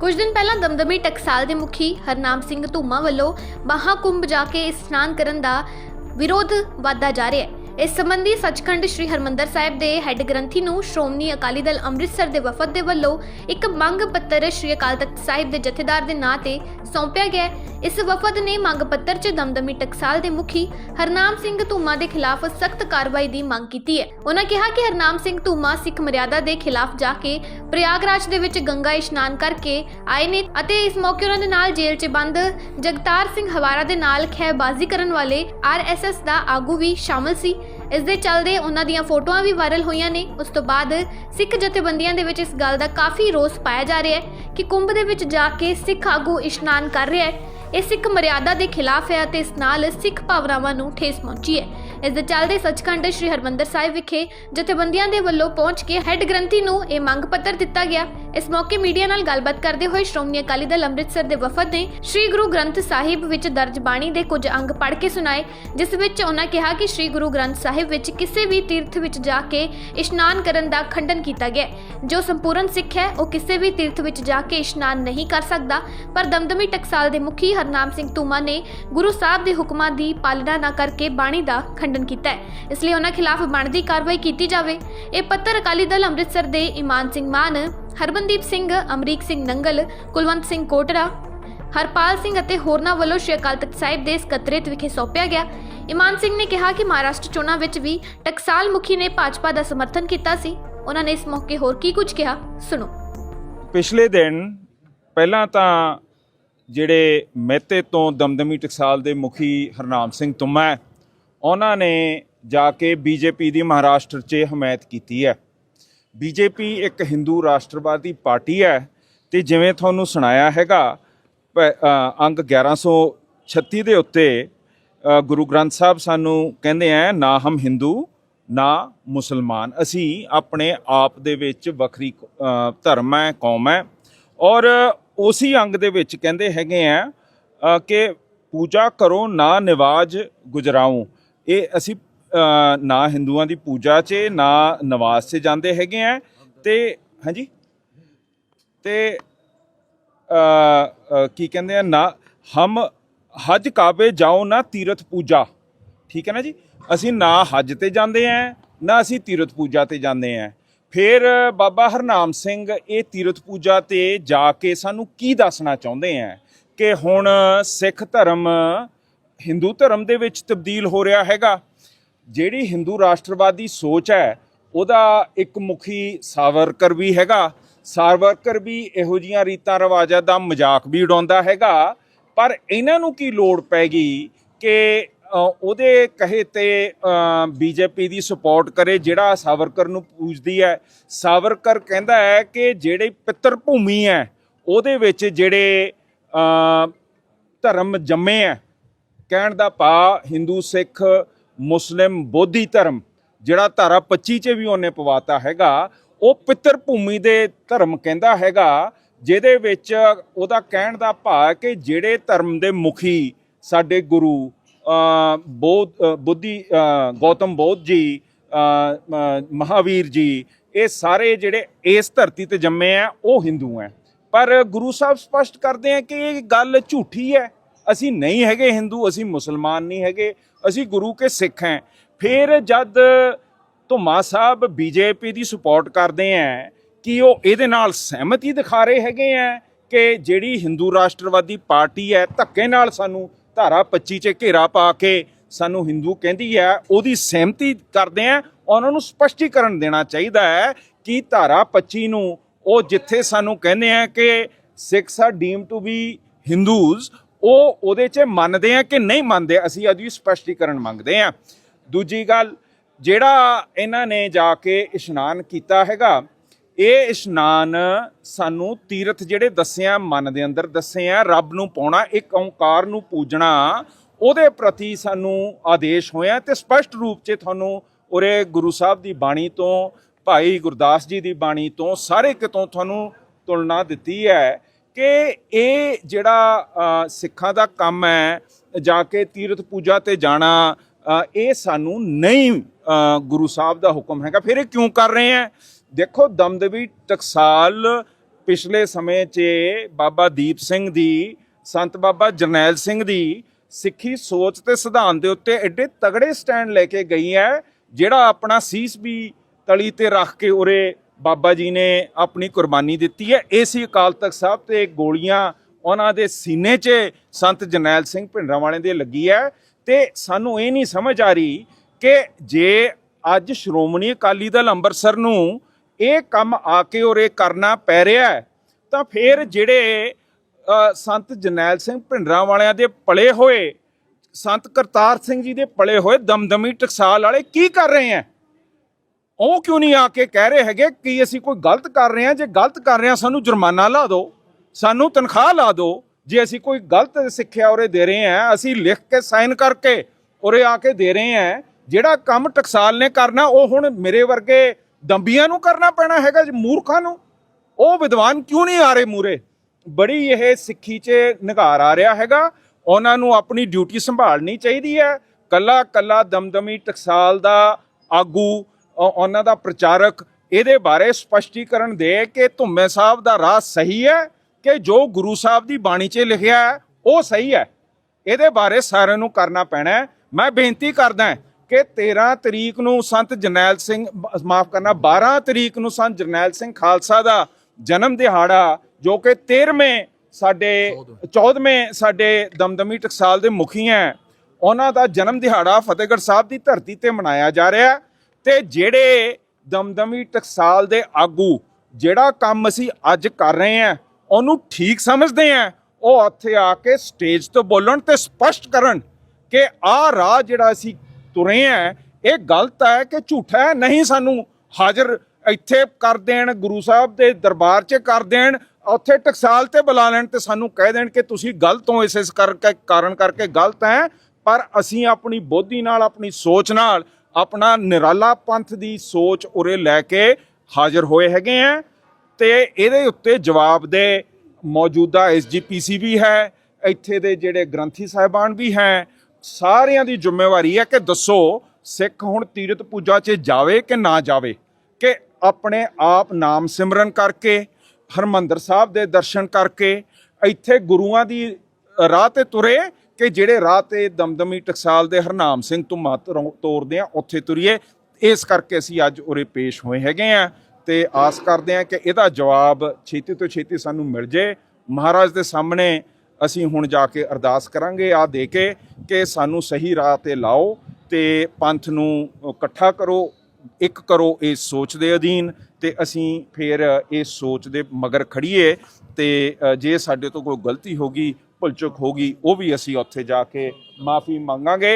ਕੁਝ ਦਿਨ ਪਹਿਲਾਂ ਦਮਦਮੀ ਟਕਸਾਲ ਦੇ ਮੁਖੀ ਹਰਨਾਮ ਸਿੰਘ ਧੂਮਾ ਵੱਲੋਂ ਮਹਾਕੁੰਭ ਜਾ ਕੇ ਇਸ਼ਨਾਨ ਕਰਨ ਦਾ ਵਿਰੋਧ ਵਾਧਾ ਜਾ ਰਿਹਾ ਹੈ। ਇਸ ਸੰਬੰਧੀ ਸੱਚਖੰਡ ਸ੍ਰੀ ਹਰਮੰਦਰ ਸਾਹਿਬ ਦੇ ਹੈੱਡ ਗ੍ਰੰਥੀ ਨੂੰ ਸ਼੍ਰੋਮਣੀ ਅਕਾਲੀ ਦਲ ਅੰਮ੍ਰਿਤਸਰ ਦੇ ਵਫਦ ਦੇ ਵੱਲੋਂ ਇੱਕ ਮੰਗ ਪੱਤਰ ਸ੍ਰੀ ਅਕਾਲ ਤਖਤ ਸਾਹਿਬ ਦੇ ਜਥੇਦਾਰ ਦੇ ਨਾਂ ਤੇ ਸੌਂਪਿਆ ਗਿਆ ਇਸ ਵਫਦ ਨੇ ਮੰਗ ਪੱਤਰ 'ਚ ਦਮਦਮੀ ਟਕਸਾਲ ਦੇ ਮੁਖੀ ਹਰਨਾਮ ਸਿੰਘ ਧੂਮਾ ਦੇ ਖਿਲਾਫ ਸਖਤ ਕਾਰਵਾਈ ਦੀ ਮੰਗ ਕੀਤੀ ਹੈ। ਉਹਨਾਂ ਕਿਹਾ ਕਿ ਹਰਨਾਮ ਸਿੰਘ ਧੂਮਾ ਸਿੱਖ ਮਰਿਆਦਾ ਦੇ ਖਿਲਾਫ ਜਾ ਕੇ ਪ੍ਰਯਾਗਰਾਜ ਦੇ ਵਿੱਚ ਗੰਗਾ ਇਸ਼ਨਾਨ ਕਰਕੇ ਆਏ ਨੇ ਅਤੇ ਇਸ ਮੌਕੇ ਉਹਨਾਂ ਦੇ ਨਾਲ ਜੇਲ੍ਹ 'ਚ ਬੰਦ ਜਗਤਾਰ ਸਿੰਘ ਹਵਾਰਾ ਦੇ ਨਾਲ ਖੈਬਾਜ਼ੀ ਕਰਨ ਵਾਲੇ ਆਰਐਸਐਸ ਦਾ ਆਗੂ ਵੀ ਸ਼ਾਮਲ ਸੀ। ਇਸ ਦੇ ਚੱਲਦੇ ਉਹਨਾਂ ਦੀਆਂ ਫੋਟੋਆਂ ਵੀ ਵਾਇਰਲ ਹੋਈਆਂ ਨੇ। ਉਸ ਤੋਂ ਬਾਅਦ ਸਿੱਖ ਜਥੇਬੰਦੀਆਂ ਦੇ ਵਿੱਚ ਇਸ ਗੱਲ ਦਾ ਕਾਫੀ ਰੋਸ ਪਾਇਆ ਜਾ ਰਿਹਾ ਹੈ ਕਿ ਕੁੰਭ ਦੇ ਵਿੱਚ ਜਾ ਕੇ ਸਿੱਖ ਆਗੂ ਇਸ਼ਨਾਨ ਕਰ ਰਿਹਾ ਹੈ। ਇਹ ਸਿੱਖ ਮਰਿਆਦਾ ਦੇ ਖਿਲਾਫ ਹੈ ਅਤੇ ਇਸ ਨਾਲ ਸਿੱਖ ਭਾਵਨਾਵਾਂ ਨੂੰ ਠੇਸ ਪਹੁੰਚੀ ਹੈ। ਇਸ ਦੇ ਚੱਲਦੇ ਸੱਚਖੰਡ ਸ੍ਰੀ ਹਰਮੰਦਰ ਸਾਹਿਬ ਵਿਖੇ ਜਥੇਬੰਦੀਆਂ ਦੇ ਵੱਲੋਂ ਪਹੁੰਚ ਕੇ ਹੈੱਡ ਗ੍ਰੰਥੀ ਨੂੰ ਇਹ ਮੰਗ ਪੱਤਰ ਦਿੱਤਾ ਗਿਆ ਇਸ ਮੌਕੇ ਮੀਡੀਆ ਨਾਲ ਗੱਲਬਾਤ ਕਰਦੇ ਹੋਏ ਸ਼੍ਰੋਮਣੀ ਅਕਾਲੀ ਦਲ ਅੰਮ੍ਰਿਤਸਰ ਦੇ ਵਫਦ ਨੇ ਸ੍ਰੀ ਗੁਰੂ ਗ੍ਰੰਥ ਸਾਹਿਬ ਵਿੱਚ ਦਰਜ ਬਾਣੀ ਦੇ ਕੁਝ ਅੰਗ ਪੜ੍ਹ ਕੇ ਸੁਣਾਏ, ਜਿਸ ਵਿੱਚ ਉਹਨਾਂ ਕਿਹਾ ਕਿ ਸ੍ਰੀ ਗੁਰੂ ਗ੍ਰੰਥ ਸਾਹਿਬ ਵਿੱਚ ਕਿਸੇ ਵੀ ਤੀਰਥ ਵਿੱਚ ਜਾ ਕੇ ਇਸ਼ਨਾਨ ਕਰਨ ਦਾ ਖੰਡਨ ਕੀਤਾ ਗਿਆ ਜੋ ਸੰਪੂਰਨ ਸਿੱਖ ਹੈ, ਉਹ ਕਿਸੇ ਵੀ ਤੀਰਥ ਵਿੱਚ ਜਾ ਕੇ ਇਸ਼ਨਾਨ ਨਹੀਂ ਕਰ ਸਕਦਾ। ਪਰ ਦਮਦਮੀ ਟਕਸਾਲ ਦੇ ਮੁਖੀ ਹਰਨਾਮ ਸਿੰਘ ਧੂਮਾ ਨੇ ਗੁਰੂ ਸਾਹਿਬ ਦੇ ਹੁਕਮਾਂ ਦੀ ਪਾਲਣਾ ਨਾ ਕਰਕੇ ਬਾਣੀ ਦਾ ਖੰਡਨ ਕੀਤਾ ਹੈ। ਇਸ ਲਈ ਉਹਨਾਂ ਖਿਲਾਫ ਬਣਦੀ ਕਾਰਵਾਈ ਕੀਤੀ ਜਾਵੇ। ਇਹ ਪੱਤਰ ਅਕਾਲੀ ਦਲ ਅੰਮ੍ਰਿਤਸਰ ਦੇ ਇਮਾਨ ਸਿੰਘ ਮਾਨ ਹਰਮਨਦੀਪ ਸਿੰਘ ਅਮਰੀਕ ਸਿੰਘ ਨੰਗਲ ਕੁਲਵੰਤ ਸਿੰਘ ਕੋਟਰਾ ਹਰਪਾਲ ਸਿੰਘ ਅਤੇ ਹੋਰਨਾਂ ਵੱਲੋਂ ਸ਼੍ਰੀ ਅਕਾਲ ਤਖਤ ਸਾਹਿਬ ਦੇ ਸਕੱਤਰੇਤ ਵਿਖੇ ਸੌਂਪਿਆ ਗਿਆ। ਇਮਾਨ ਸਿੰਘ ਨੇ ਕਿਹਾ ਕਿ ਮਹਾਰਾਸ਼ਟਰ ਚੋਣਾਂ ਵਿੱਚ ਵੀ ਟਕਸਾਲ ਮੁਖੀ ਨੇ ਭਾਜਪਾ ਦਾ ਸਮਰਥਨ ਕੀਤਾ ਸੀ। ਉਹਨਾਂ ਨੇ ਇਸ ਮੌਕੇ ਹੋਰ ਕੀ ਕੁਝ ਕਿਹਾ? ਸੁਣੋ। ਪਿਛਲੇ ਦਿਨ ਪਹਿਲਾਂ ਤਾਂ ਜਿਹੜੇ ਮਹਿਤੇ ਤੋਂ ਦਮਦਮੀ ਟਕਸਾਲ ਦੇ ਮੁਖੀ ਹਰਨਾਮ ਸਿੰਘ ਤੁਮਾ ਹੈ, ਉਹਨਾਂ ਨੇ ਜਾ ਕੇ ਬੀਜੇਪੀ ਦੀ ਮਹਾਰਾਸ਼ਟਰ 'ਚ ਹਮਾਇਤ ਕੀਤੀ ਹੈ। ਬੀਜੇਪੀ ਇੱਕ ਹਿੰਦੂ ਰਾਸ਼ਟਰਵਾਦੀ ਪਾਰਟੀ ਹੈ ਤੇ ਜਿਵੇਂ ਤੁਹਾਨੂੰ ਸੁਣਾਇਆ ਹੈਗਾ ਪ- ਅ, ਅੰਗ 1136 ਦੇ ਉੱਤੇ ਗੁਰੂ ਗ੍ਰੰਥ ਸਾਹਿਬ ਸਾਨੂੰ ਕਹਿੰਦੇ ਆ ਨਾ ਹਮ ਹਿੰਦੂ ਨਾ ਮੁਸਲਮਾਨ। ਅਸੀਂ ਆਪਣੇ ਆਪ ਦੇ ਵਿੱਚ ਵੱਖਰੀ ਧਰਮ ਹੈ ਕੌਮ ਹੈ ਔਰ ਉਸੇ ਅੰਗ ਦੇ ਵਿੱਚ ਕਹਿੰਦੇ ਹੈਗੇ ਆ ਕਿ ਪੂਜਾ ਕਰੋ ਨਾ ਨਿਵਾਜ ਗੁਜਰਾਉ। ਇਹ ਅਸੀਂ ਨਾ ਹਿੰਦੂਆਂ ਦੀ ਪੂਜਾ 'ਚ, ਨਾ ਨਵਾਜ਼ 'ਚ ਜਾਂਦੇ ਹੈਗੇ ਆ। ਤੇ, ਹਾਂਜੀ? ਤੇ ਕੀ ਕਹਿੰਦੇ ਆ? ਨਾ, ਹਮ ਹਜ ਕਾਬੇ ਜਾਓ, ਨਾ ਤੀਰਥ ਪੂਜਾ। ਠੀਕ ਹੈ ਨਾ ਜੀ? ਅਸੀਂ ਨਾ ਹਜ ਤੇ ਜਾਂਦੇ ਆ, ਨਾ ਅਸੀਂ ਤੀਰਥ ਪੂਜਾ ਤੇ ਜਾਂਦੇ ਆ। ਫਿਰ ਬਾਬਾ ਹਰਨਾਮ ਸਿੰਘ ਇਹ ਤੀਰਥ ਪੂਜਾ ਤੇ ਜਾ ਕੇ ਸਾਨੂੰ ਕੀ ਦੱਸਣਾ ਚਾਹੁੰਦੇ ਆ? ਕਿ ਹੁਣ ਸਿੱਖ ਧਰਮ, ਹਿੰਦੂ ਧਰਮ ਦੇ ਵਿੱਚ ਤਬਦੀਲ ਹੋ ਰਿਹਾ ਹੈਗਾ। ਜਿਹੜੀ ਹਿੰਦੂ ਰਾਸ਼ਟਰਵਾਦੀ ਸੋਚ ਹੈ, ਉਹਦਾ ਇੱਕ ਮੁਖੀ ਸਾਵਰਕਰ ਵੀ ਹੈਗਾ। ਸਾਵਰਕਰ ਵੀ ਇਹੋ ਜੀਆਂ ਰੀਤਾਂ ਰਿਵਾਜਾਂ ਦਾ ਮਜ਼ਾਕ ਵੀ ਉਡਾਉਂਦਾ ਹੈਗਾ। ਪਰ ਇਹਨਾਂ ਨੂੰ ਕੀ ਲੋੜ ਪੈ ਗਈ ਕਿ ਉਹਦੇ ਕਹੇ ਤੇ ਬੀਜੇਪੀ ਦੀ ਸਪੋਰਟ ਕਰੇ, ਜਿਹੜਾ ਸਾਵਰਕਰ ਨੂੰ ਪੂਜਦੀ ਹੈ। ਸਾਵਰਕਰ ਕਹਿੰਦਾ ਹੈ ਕਿ ਜਿਹੜੇ ਪਿੱਤਰ ਭੂਮੀ ਹੈ, ਉਹਦੇ ਵਿੱਚ ਜਿਹੜੇ ਧਰਮ ਜੰਮੇ ਹੈ। ਕਹਿਣ ਦਾ ਭਾ ਹਿੰਦੂ ਸਿੱਖ ਮੁਸਲਿਮ ਬੋਧੀ ਧਰਮ ਜਿਹੜਾ ਧਾਰਾ 25 ਚ ਵੀ ਉਹਨੇ ਪਵਾਤਾ ਹੈਗਾ ਉਹ ਪਿੱਤਰ ਭੂਮੀ ਦੇ ਧਰਮ ਕਹਿੰਦਾ ਹੈਗਾ ਜਿਹਦੇ ਵਿੱਚ ਉਹਦਾ ਕਹਿਣ ਦਾ ਭਾ ਹੈ ਕਿ ਜਿਹੜੇ ਧਰਮ ਦੇ ਮੁਖੀ ਸਾਡੇ ਗੁਰੂ ਅ, ਬੋਧ ਬੁੱਧੀ ਗੌਤਮ ਬੋਧ ਜੀ ਅ, ਮਹਾਵੀਰ ਜੀ ਇਹ ਸਾਰੇ ਜਿਹੜੇ ਇਸ ਧਰਤੀ ਤੇ ਜੰਮੇ ਆ ਉਹ ਹਿੰਦੂ ਆ ਪਰ ਗੁਰੂ ਸਾਹਿਬ ਸਪਸ਼ਟ ਕਰਦੇ ਆ ਕਿ ਇਹ ਗੱਲ ਝੂਠੀ ਹੈ। ਅਸੀਂ ਨਹੀਂ ਹੈਗੇ ਹਿੰਦੂ ਅਸੀਂ ਮੁਸਲਮਾਨ ਨਹੀਂ ਹੈਗੇ, ਅਸੀਂ ਗੁਰੂ ਕੇ ਸਿੱਖ ਹਾਂ। ਫਿਰ ਜਦ ਧੁਮਾ ਸਾਹਿਬ ਬੀਜੇਪੀ ਦੀ ਸਪੋਰਟ ਕਰਦੇ ਆ ਕਿ ਉਹ ਇਹਦੇ ਨਾਲ ਸਹਿਮਤੀ ਦਿਖਾ ਰਹੇ ਹੈਗੇ ਆ ਕਿ ਜਿਹੜੀ ਹਿੰਦੂ ਰਾਸ਼ਟਰਵਾਦੀ ਪਾਰਟੀ ਹੈ ਧੱਕੇ ਨਾਲ ਸਾਨੂੰ ਧਾਰਾ 25 ਚ ਘੇਰਾ ਪਾ ਕੇ ਸਾਨੂੰ ਹਿੰਦੂ ਕਹਿੰਦੀ ਹੈ ਉਹਦੀ ਸਹਿਮਤੀ ਕਰਦੇ ਆ ਉਹਨਾਂ ਨੂੰ ਸਪਸ਼ਟੀਕਰਨ ਦੇਣਾ ਚਾਹੀਦਾ ਹੈ ਕਿ ਧਾਰਾ 25 ਨੂੰ ਉਹ ਜਿੱਥੇ ਸਾਨੂੰ ਕਹਿੰਦੇ ਆ ਕਿ Sikhs are deemed to be Hindus ਉਹ ਉਹਦੇ 'ਚ ਮੰਨਦੇ ਆ ਕਿ ਨਹੀਂ ਮੰਨਦੇ, ਅਸੀਂ ਉਹਦੀ ਸਪਸ਼ਟੀਕਰਨ ਮੰਗਦੇ ਆ। ਦੂਜੀ ਗੱਲ, ਜਿਹੜਾ ਇਹਨਾਂ ਨੇ ਜਾ ਕੇ ਇਸ਼ਨਾਨ ਕੀਤਾ ਹੈਗਾ, ਇਹ ਇਸ਼ਨਾਨ ਸਾਨੂੰ ਤੀਰਥ ਜਿਹੜੇ ਦੱਸਿਆ, ਮਨ ਦੇ ਅੰਦਰ ਦੱਸੇ ਆ ਰੱਬ ਨੂੰ ਪਾਉਣਾ, ਇੱਕ ਓੰਕਾਰ ਨੂੰ ਪੂਜਣਾ, ਉਹਦੇ ਪ੍ਰਤੀ ਸਾਨੂੰ ਆਦੇਸ਼ ਹੋਇਆ ਤੇ ਸਪਸ਼ਟ ਰੂਪ 'ਚ ਤੁਹਾਨੂੰ ਉਰੇ ਗੁਰੂ ਸਾਹਿਬ ਦੀ ਬਾਣੀ ਤੋਂ, ਭਾਈ ਗੁਰਦਾਸ ਜੀ ਦੀ ਬਾਣੀ ਤੋਂ, ਸਾਰੇ ਕਿਤੋਂ ਤੁਹਾਨੂੰ ਤੁਲਨਾ ਦਿੱਤੀ ਹੈ। ਕਿ ਇਹ ਜਿਹੜਾ ਸਿੱਖਾਂ ਦਾ ਕੰਮ ਹੈ, ਜਾ ਕੇ ਤੀਰਥ ਪੂਜਾ ਤੇ ਜਾਣਾ ਇਹ ਸਾਨੂੰ ਨਹੀਂ ਗੁਰੂ ਸਾਹਿਬ ਦਾ ਹੁਕਮ ਹੈਗਾ। ਫਿਰ ਇਹ ਕਿਉਂ ਕਰ ਰਹੇ ਹੈ? ਦੇਖੋ ਦਮਦਵੀ ਟਕਸਾਲ ਪਿਛਲੇ ਸਮੇਂ 'ਚ ਬਾਬਾ ਦੀਪ ਸਿੰਘ ਦੀ, ਸੰਤ ਬਾਬਾ ਜਰਨੈਲ ਸਿੰਘ ਦੀ ਸਿੱਖੀ ਸੋਚ ਤੇ ਸਿਧਾਂਤ ਦੇ ਉੱਤੇ ਐਡੇ ਤਗੜੇ ਸਟੈਂਡ ਲੈ ਕੇ ਗਈ ਹੈ, ਜਿਹੜਾ ਆਪਣਾ ਸੀਸ ਵੀ ਤਲੀ ਤੇ ਰੱਖ ਕੇ ਉਰੇ ਬਾਬਾ ਜੀ ਨੇ ਆਪਣੀ ਕੁਰਬਾਨੀ ਦਿੱਤੀ ਹੈ। ਏਸੀ ਅਕਾਲ ਤਖਤ ਸਾਹਿਬ ਤੇ ਗੋਲੀਆਂ ਉਹਨਾਂ ਦੇ ਸੀਨੇ 'ਚ ਸੰਤ ਜਰਨੈਲ ਸਿੰਘ ਭਿੰਡਰਾਂ ਵਾਲੇ ਦੇ ਲੱਗੀ ਹੈ ਤੇ ਸਾਨੂੰ ਇਹ ਨਹੀਂ ਸਮਝ ਆ ਰਹੀ ਕਿ ਜੇ ਅੱਜ ਸ਼੍ਰੋਮਣੀ ਅਕਾਲੀ ਦਲ ਅੰਮ੍ਰਿਤਸਰ ਨੂੰ ਇਹ ਕੰਮ ਆ ਕੇ ਉਰੇ ਕਰਨਾ ਪੈ ਰਿਹਾ ਤਾਂ ਫਿਰ ਜਿਹੜੇ ਸੰਤ ਜਰਨੈਲ ਸਿੰਘ ਭਿੰਡਰਾਂ ਵਾਲਿਆਂ ਦੇ ਪਲੇ ਹੋਏ, ਸੰਤ ਕਰਤਾਰ ਸਿੰਘ ਜੀ ਦੇ ਪਲੇ ਹੋਏ ਦਮਦਮੀ ਟਕਸਾਲ ਵਾਲੇ ਕੀ ਕਰ ਰਹੇ ਹੈ? ਉਹ ਕਿਉਂ ਨਹੀਂ ਆ ਕੇ ਕਹਿ ਰਹੇ ਹੈਗੇ ਕਿ ਅਸੀਂ ਕੋਈ ਗਲਤ ਕਰ ਰਹੇ ਹਾਂ? ਜੇ ਗਲਤ ਕਰ ਰਹੇ ਹਾਂ, ਸਾਨੂੰ ਜੁਰਮਾਨਾ ਲਾ ਦਿਓ, ਸਾਨੂੰ ਤਨਖਾਹ ਲਾ ਦਿਓ। ਜੇ ਅਸੀਂ ਕੋਈ ਗਲਤ ਸਿੱਖਿਆ ਉਰੇ ਦੇ ਰਹੇ ਹਾਂ, ਅਸੀਂ ਲਿਖ ਕੇ ਸਾਈਨ ਕਰਕੇ ਉਰੇ ਆ ਕੇ ਦੇ ਰਹੇ ਹਾਂ। ਜਿਹੜਾ ਕੰਮ ਟਕਸਾਲ ਨੇ ਕਰਨਾ, ਉਹ ਹੁਣ ਮੇਰੇ ਵਰਗੇ ਦੰਬੀਆਂ ਨੂੰ ਕਰਨਾ ਪੈਣਾ ਹੈਗਾ ਮੂਰਖਾਂ ਨੂੰ। ਉਹ ਵਿਦਵਾਨ ਕਿਉਂ ਨਹੀਂ ਆ ਰਹੇ ਮੂਰੇ ਬੜੀ ਇਹ ਸਿੱਖੀ 'ਚ ਨਿਗਾਰ ਆ ਰਿਹਾ ਹੈਗਾ। ਉਹਨਾਂ ਨੂੰ ਆਪਣੀ ਡਿਊਟੀ ਸੰਭਾਲਣੀ ਚਾਹੀਦੀ ਹੈ। ਕੱਲਾ ਕੱਲਾ ਦਮਦਮੀ ਟਕਸਾਲ ਦਾ ਆਗੂ ਉਹਨਾਂ ਦਾ ਪ੍ਰਚਾਰਕ ਇਹਦੇ ਬਾਰੇ ਸਪਸ਼ਟੀਕਰਨ ਦੇ ਕਿ ਧੁੰਮੇ ਸਾਹਿਬ ਦਾ ਰਾਹ ਸਹੀ ਹੈ ਕਿ ਜੋ ਗੁਰੂ ਸਾਹਿਬ ਦੀ ਬਾਣੀ 'ਚ ਲਿਖਿਆ ਹੈ ਉਹ ਸਹੀ ਹੈ। ਇਹਦੇ ਬਾਰੇ ਸਾਰਿਆਂ ਨੂੰ ਕਰਨਾ ਪੈਣਾ ਮੈਂ ਬੇਨਤੀ ਕਰਦਾ ਕਿ 13 ਤਰੀਕ ਨੂੰ ਸੰਤ ਜਰਨੈਲ ਸਿੰਘ ਮਾਫ ਕਰਨਾ 12 ਤਰੀਕ ਨੂੰ ਸੰਤ ਜਰਨੈਲ ਸਿੰਘ ਖਾਲਸਾ ਦਾ ਜਨਮ ਦਿਹਾੜਾ ਜੋ ਕਿ 13ਵੇਂ ਸਾਡੇ 14ਵੇਂ ਸਾਡੇ ਦਮਦਮੀ ਟਕਸਾਲ ਦੇ ਮੁਖੀ ਹੈ। ਉਹਨਾਂ ਦਾ ਜਨਮ ਦਿਹਾੜਾ ਫਤਿਹਗੜ੍ਹ ਸਾਹਿਬ ਦੀ ਧਰਤੀ ਤੇ ਮਨਾਇਆ ਜਾ ਰਿਹਾ ਹੈ। ਤੇ ਜਿਹੜੇ ਦਮਦਮੀ ਟਕਸਾਲ ਦੇ ਆਗੂ ਜਿਹੜਾ ਕੰਮ ਅਸੀਂ ਅੱਜ ਕਰ ਰਹੇ ਹਾਂ, ਉਹਨੂੰ ਠੀਕ ਸਮਝਦੇ ਹਾਂ। ਉਹ ਉੱਥੇ ਆ ਕੇ ਸਟੇਜ ਤੋਂ ਬੋਲਣ ਤੇ ਸਪਸ਼ਟ ਕਰਨ ਕਿ ਆਹ ਰਾਹ ਜਿਹੜਾ ਅਸੀਂ ਤੁਰੇ ਹਾਂ, ਇਹ ਗਲਤ ਹੈ ਕਿ ਝੂਠਾ ਹੈ, ਨਹੀਂ ਸਾਨੂੰ ਹਾਜ਼ਰ ਇੱਥੇ ਕਰ ਦੇਣ, ਗੁਰੂ ਸਾਹਿਬ ਦੇ ਦਰਬਾਰ 'ਚ ਕਰ ਦੇਣ, ਉੱਥੇ ਟਕਸਾਲ ਤੇ ਬੁਲਾ ਲੈਣ ਤੇ ਸਾਨੂੰ ਕਹਿ ਦੇਣ ਕਿ ਤੁਸੀਂ ਗਲਤ ਹੋ ਇਸ ਇਸ ਕਰਕੇ, ਕਾਰਨ ਕਰਕੇ ਗਲਤ ਹੈ। ਪਰ ਅਸੀਂ ਆਪਣੀ ਬੋਧੀ ਨਾਲ, ਆਪਣੀ ਸੋਚ ਨਾਲ ਆਪਣਾ ਨਿਰਾਲਾ ਪੰਥ ਦੀ ਸੋਚ ਉਰੇ ਲੈ ਕੇ ਹਾਜ਼ਰ ਹੋਏ ਹੈਗੇ ਆ ਤੇ ਇਹਦੇ ਉੱਤੇ ਜਵਾਬ ਦੇ ਮੌਜੂਦਾ ਐਸਜੀਪੀਸੀ ਵੀ ਹੈ, ਇੱਥੇ ਦੇ ਜਿਹੜੇ ਗ੍ਰੰਥੀ ਸਾਹਿਬਾਨ ਵੀ ਹੈ, ਸਾਰਿਆਂ ਦੀ ਜ਼ਿੰਮੇਵਾਰੀ ਹੈ ਕਿ ਦੱਸੋ ਸਿੱਖ ਹੁਣ ਤੀਰਤ ਪੂਜਾ 'ਚ ਜਾਵੇ ਕਿ ਨਾ ਜਾਵੇ, ਕਿ ਆਪਣੇ ਆਪ ਨਾਮ ਸਿਮਰਨ ਕਰਕੇ, ਹਰਮੰਦਰ ਸਾਹਿਬ ਦੇ ਦਰਸ਼ਨ ਕਰਕੇ, ਇੱਥੇ ਗੁਰੂਆਂ ਦੀ ਰਾਹ ਤੇ ਤੁਰੇ ਕਿ ਜਿਹੜੇ ਰਾਹ ਤੇ ਦਮਦਮੀ ਟਕਸਾਲ ਦੇ ਹਰਨਾਮ ਸਿੰਘ ਧੁੰਮਾ ਤੁਰੋਂ- ਤੋਰਦੇ ਆ, ਉੱਥੇ ਤੁਰੀਏ। ਇਸ ਕਰਕੇ ਅਸੀਂ ਅੱਜ ਉਰੇ ਪੇਸ਼ ਹੋਏ ਹੈਗੇ ਆ ਤੇ ਆਸ ਕਰਦੇ ਆ ਕਿ ਇਹਦਾ ਜਵਾਬ ਛੇਤੀ ਤੋਂ ਛੇਤੀ ਸਾਨੂੰ ਮਿਲ ਜੇ। ਮਹਾਰਾਜ ਦੇ ਸਾਹਮਣੇ ਅਸੀਂ ਹੁਣ ਜਾ ਕੇ ਅਰਦਾਸ ਕਰਾਂਗੇ ਆ ਦੇ ਕੇ ਕਿ ਸਾਨੂੰ ਸਹੀ ਰਾਹ ਤੇ ਲਾਓ ਤੇ ਪੰਥ ਨੂੰ ਇਕੱਠਾ ਕਰੋ, ਇੱਕ ਕਰੋ ਇਸ ਸੋਚ ਦੇ ਅਧੀਨ ਤੇ ਅਸੀਂ ਫਿਰ ਇਸ ਸੋਚ ਦੇ ਮਗਰ ਖੜੀਏ ਤੇ ਜੇ ਸਾਡੇ ਤੋਂ ਕੋਈ ਗਲਤੀ ਹੋ ਗਈ ਭੁਲਚੁਕ ਹੋ ਗਈ ਉਹ ਵੀ ਅਸੀਂ ਉੱਥੇ ਜਾ ਕੇ ਮਾਫੀ ਮੰਗਾਂਗੇ।